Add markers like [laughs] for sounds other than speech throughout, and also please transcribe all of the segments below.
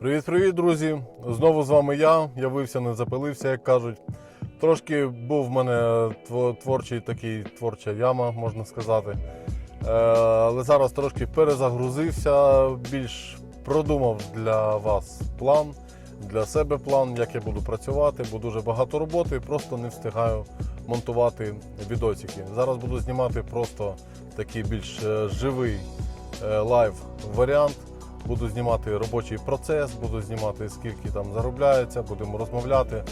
Привіт-привіт, друзі! Знову з вами я. Явився, не запилився, як кажуть. Трошки був в мене творчий такий творча яма, можна сказати. Е, Але зараз трошки перезагрузився, більш продумав для вас план, для себе план, як я буду працювати, бо дуже багато роботи, просто не встигаю монтувати відосики. Зараз буду знімати просто такий більш е, живий е, лайв варіант. Буду знімати робочий процес, буду знімати скільки там заробляється, будемо розмовляти.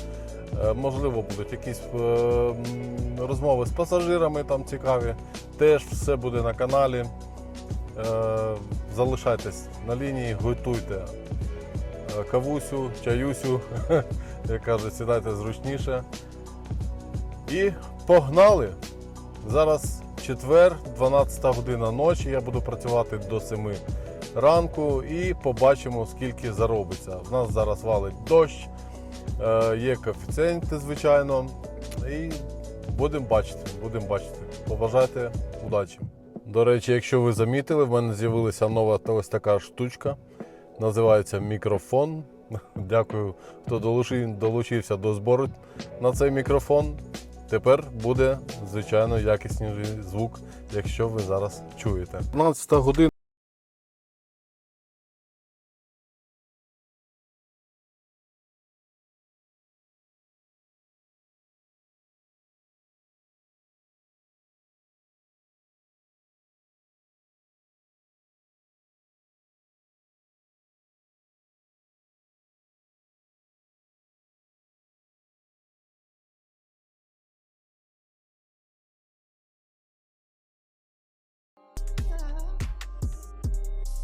Е, Можливо, будуть якісь е, розмови з пасажирами там цікаві. Теж все буде на каналі. Е, Залишайтесь на лінії, готуйте кавусю, чаюсю, [laughs] як кажуть, сідайте зручніше. І погнали! Зараз четвер, 12 година ночі. Я буду працювати до 7 ранку і побачимо, скільки заробиться. В нас зараз валить дощ, е, є коефіцієнти, звичайно. І будемо бачити, будемо бачити. Побажайте удачі. До речі, якщо ви замітили, в мене з'явилася нова ось така штучка. Називається мікрофон. [laughs] Дякую, хто долучив- долучився до збору на цей мікрофон. Тепер буде, звичайно, якісніший звук, якщо ви зараз чуєте. 12 година.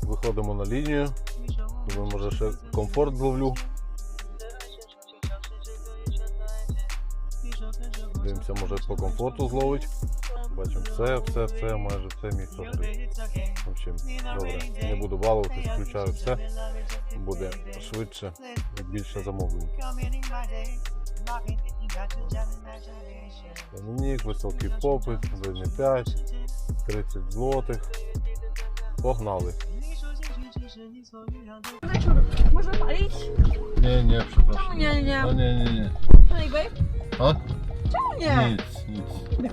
Виходимо на лінію. Думаю, може ще комфорт зловлю. Дивимося, може по комфорту зловить. Бачимо все, все, все, майже все місто. В общем, добре. Не буду балуватись, включаю все. Буде швидше і більше замовлень. Домінік, високий попит, 1,5, 30 злотих. Погнали. Można palić? Nie, nie, przepraszam. Czemu nie, nie? No nie, nie, nie. Panie Babe? A? Czemu nie? Nic, nic.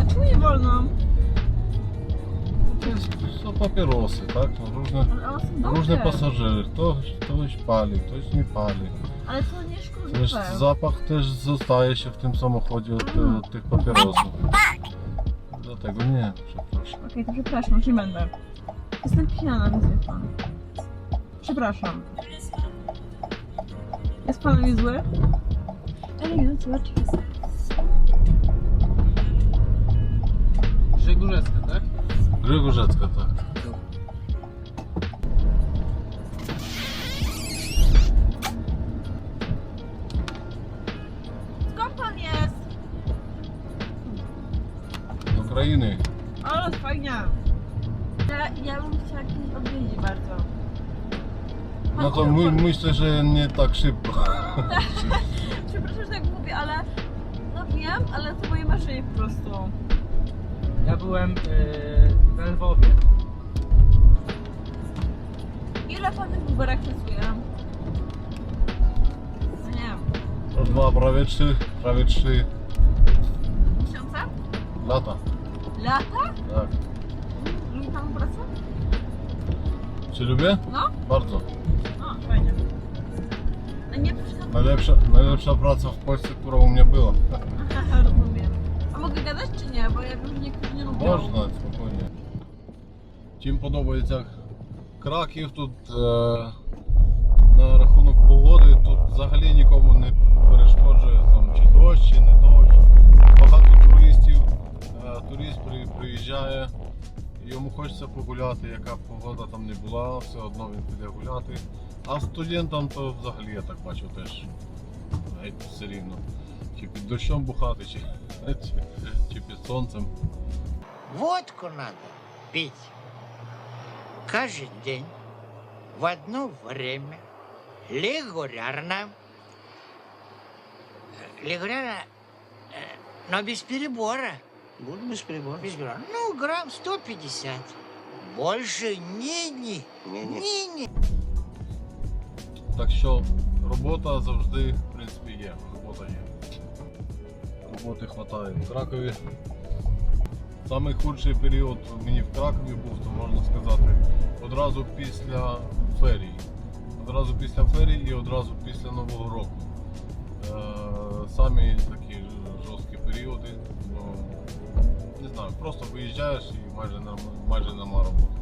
A czemu nie wolno? To jest, są papierosy, tak? No, różne, Ale one są dobre. różne pasażery. Ktoś, ktoś pali, ktoś nie pali. Ale to nie szkodliwe. Też zapach też zostaje się w tym samochodzie od, te- od tych papierosów. Dlatego nie, przepraszam. Okej, to przepraszam, już nie będę. Jestem pijana, widzę pan. Przepraszam. Jest pan mi zły? Ale nie, zobacz. Żegórzewska, tak? Grygorzecka, tak. Ukrainy. Ale fajnie. Ja, ja bym chciała kiedyś odwiedzić bardzo. No to my, myślę, że nie tak szybko. [laughs] Przepraszam, że tak mówię, ale... No wiem, ale to moje marzenie po prostu. Ja byłem yy, w Lwowie. Ile pan w Uberach pracuje? No nie wiem. To dwa, prawie trzy, prawie trzy Miesiące? lata. Lata? Tak. Lubi pan pracę? Czy lubię? No? Bardzo. O, fajnie. No nie przyszłam. Najlepsza, najlepsza praca w Polsce, która u mnie była. Rozumiem. A mogę gadać czy nie? Bo ja wiem, że niektórzy nie lubią. Можна, спокійно. Чим подобається Краків, тут е, на рахунок погоди, тут взагалі нікому не перешкоджує там, чи дощ, чи не дощ. Турист приїжджає, йому хочеться погуляти, яка б погода там не була, все одно він піде гуляти. А студентам то взагалі я так бачу теж геть все рівно. Чи під дощом бухати, чи, чи, чи під сонцем. Водку надо пить каждый день в одно время регулярно. Регулярно, э, но без перебора. Буду без перебора. Без перебора. Ну, грамм 150. больше ни-ни, Ні-ні. ни-ни. Так що робота завжди, в принципі, є. Робота є. Роботи вистачає в Кракові. Самий худший період мені в Кракові був, то можна сказати, одразу після ферії. Одразу після ферії і одразу після Нового року. Е, самі такі жорсткі періоди. Знаю, просто виїжджаєш і майже, нем- майже нема роботи.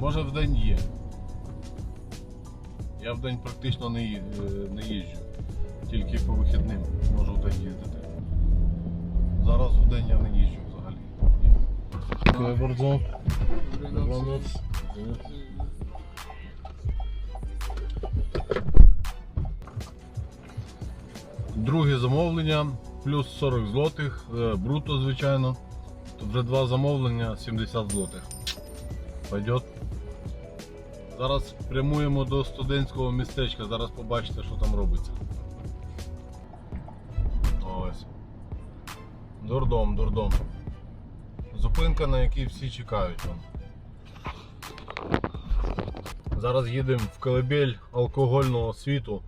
Може в день є. Я в день практично не, е, не їжджу, тільки по вихідним можу в день їздити. Зараз в день я не їжджу взагалі. Dziękuję bardzo. Dobranoc. Друге замовлення плюс 40 злотих, е, бруто, звичайно. Тут вже два замовлення 70 злотих. Пойдет. Зараз прямуємо до студентського містечка, зараз побачите, що там робиться. Ось. Дурдом, дурдом. Зупинка, на якій всі чекають. Зараз їдемо в колыбель алкогольного світу.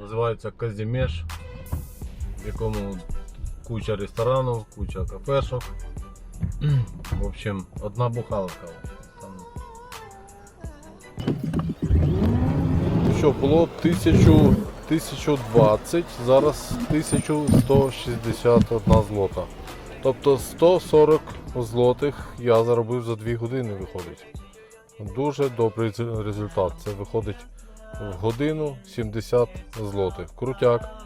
Називається Казімеш, в якому куча ресторанів, куча кафешок. В общем, одна бухалка. Що було 1000, 1020, зараз 1161 злота. Тобто 140 злотих я заробив за 2 години виходить. Дуже добрий результат. Це виходить в годину 70 злотих. Крутяк.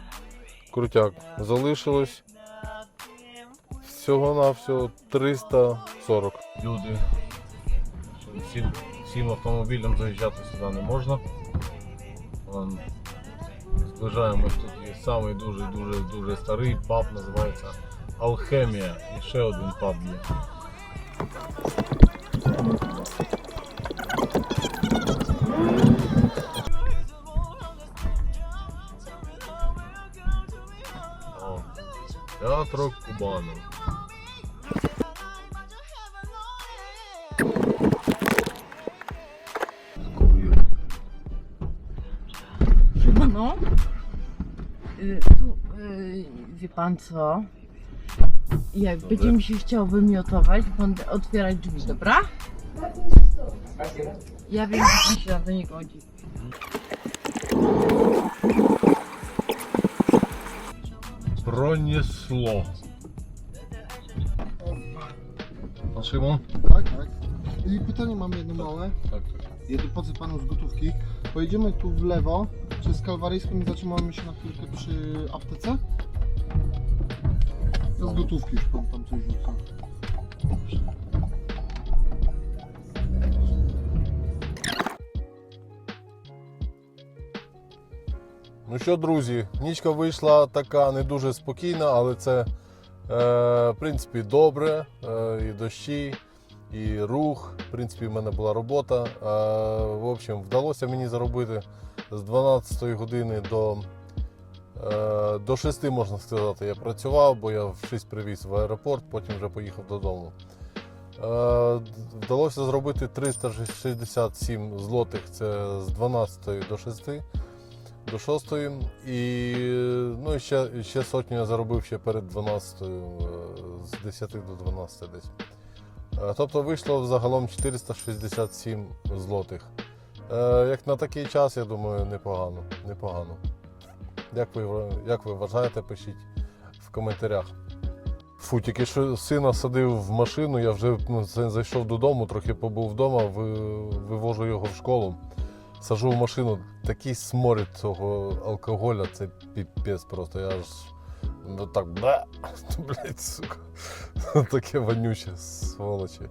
Крутяк. Залишилось всього-навсього 340. Люди. Всім, всім автомобілям заїжджати сюди не можна. Зближаємось тут є самий дуже дуже дуже старий паб, називається Алхемія. І ще один паб є. Театро Кубану. No. Y, Tu, y, wie pan co? Jak Dobra. będzie mi się chciał wymiotować, będę otwierać drzwi, dobra? Ja wiem, że pan się na to nie godzi. Пронесло. Szymon? Tak, tak. I pytanie mam jedno małe. Tak. Jedę po panu z gotówki. Pojedziemy tu w lewo przez Kalwaryjską i zatrzymamy się na chwilkę przy aptece. Ja z gotówki już pan tam coś rzuca. Ну що, друзі, нічка вийшла така не дуже спокійна, але це е, в принципі добре. Е, і дощі, і рух. В принципі, в мене була робота. Е, в общем, вдалося мені заробити з 12 години до, е, до 6, можна сказати, я працював, бо я в 6 привіз в аеропорт, потім вже поїхав додому. Е, Вдалося зробити 367 злотих це з 12 до 6 до 6 і ну, ще, ще сотню я заробив ще перед 12 е, з 10 до 12 десь. Е, Тобто вийшло загалом 467 злотих. Е, Як на такий час, я думаю, непогано. непогано. Як ви, як ви вважаєте, пишіть в коментарях. Фу, тільки що сина садив в машину, я вже ну, зайшов додому, трохи побув вдома, вивожу його в школу. Сажу в машину, такий сморід цього алкоголя, це піпець просто. Я аж ну так бе, [laughs] блядь, сука. [laughs] Таке вонюче, сволочі.